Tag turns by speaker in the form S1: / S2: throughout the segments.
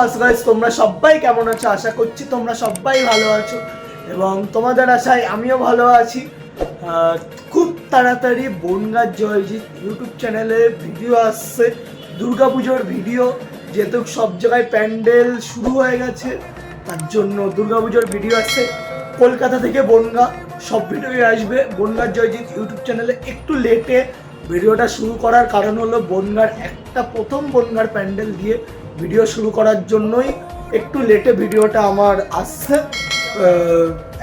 S1: সুপ্রভাত গাইস তোমরা সবাই কেমন আছো? আশা করছি তোমরা সবাই ভালো আছো এবং তোমাদের আশায় আমিও ভালো আছি। খুব তাড়াতাড়ি বনগাঁ জয়জিৎ ইউটিউব চ্যানেলে ভিডিও আসছে, দুর্গাপুজোর ভিডিও যেহেতু সব জায়গায় প্যান্ডেল শুরু হয়ে গেছে, তার জন্য দুর্গাপুজোর ভিডিও আসছে। কলকাতা থেকে বনগাঁ, সব ভিডিওই আসবে। বনগাঁ জয়জিৎ ইউটিউব চ্যানেলে একটু লেটে ভিডিওটা শুরু করার কারণ হলো বনগার একটা প্রথম বনগার প্যান্ডেল দিয়ে ভিডিও শুরু করার জন্যই একটু লেটে ভিডিওটা আমার আসছে।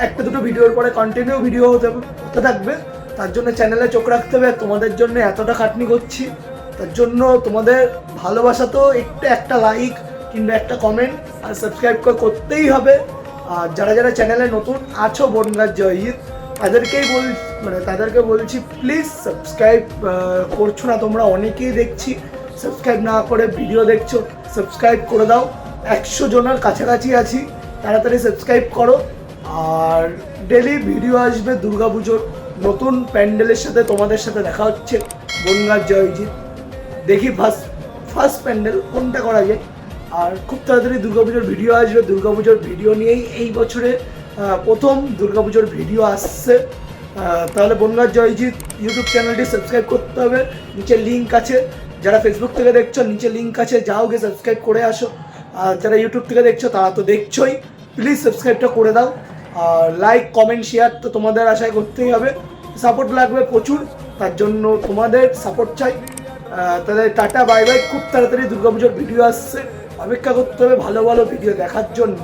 S1: একটা দুটো ভিডিওর পরে কন্টিনিউ ভিডিও হতে হতে থাকবে। তার জন্য চ্যানেলে চোখ রাখতে হবে। তোমাদের জন্য এতটা খাটনি করছি। তার জন্য তোমাদের ভালোবাসা তো একটু একটা লাইক কিংবা একটা কমেন্ট আর সাবস্ক্রাইব করতেই হবে। আর যারা যারা চ্যানেলে নতুন আছো বনগার জয়জিৎ তাদেরকেই বল মানে তাদেরকে বলছি প্লিজ সাবস্ক্রাইব করছ না, তোমরা অনেকেই দেখছি। সাবস্ক্রাইব না করে ভিডিও দেখছ, সাবস্ক্রাইব করে দাও। একশো জনের কাছাকাছি আছি, তাড়াতাড়ি সাবস্ক্রাইব করো। আর ডেলি ভিডিও আসবে দুর্গাপুজোর। নতুন প্যান্ডেলের সাথে তোমাদের সাথে দেখা হচ্ছে। বনগার জয়জিৎ দেখি ফার্স্ট ফার্স্ট প্যান্ডেল কোনটা করা যায়। আর খুব তাড়াতাড়ি দুর্গাপুজোর ভিডিও আসবে। দুর্গাপুজোর ভিডিও নিয়েই এই বছরে প্রথম দুর্গাপুজোর ভিডিও আসছে। তাহলে বনগার জয়জিৎ ইউটিউব চ্যানেলটি সাবস্ক্রাইব করতে হবে। নিচে লিঙ্ক আছে। যারা ফেসবুক থেকে দেখছ, নিচে লিঙ্ক আছে, যাও গিয়ে সাবস্ক্রাইব করে আসো। আর যারা ইউটিউব থেকে দেখছ, তারা তো দেখছোই। প্লিজ সাবস্ক্রাইবটা করে দাও। আর লাইক কমেন্ট শেয়ার তো তোমাদের আশায় করতেই হবে। সাপোর্ট লাগবে প্রচুর। তার জন্য তোমাদের সাপোর্ট চাই। তাহলে টাটা বাই বাই খুব তাড়াতাড়ি দুর্গাপুজোর ভিডিও আসছে। অপেক্ষা করতে হবে ভালো ভালো ভিডিও দেখার জন্য।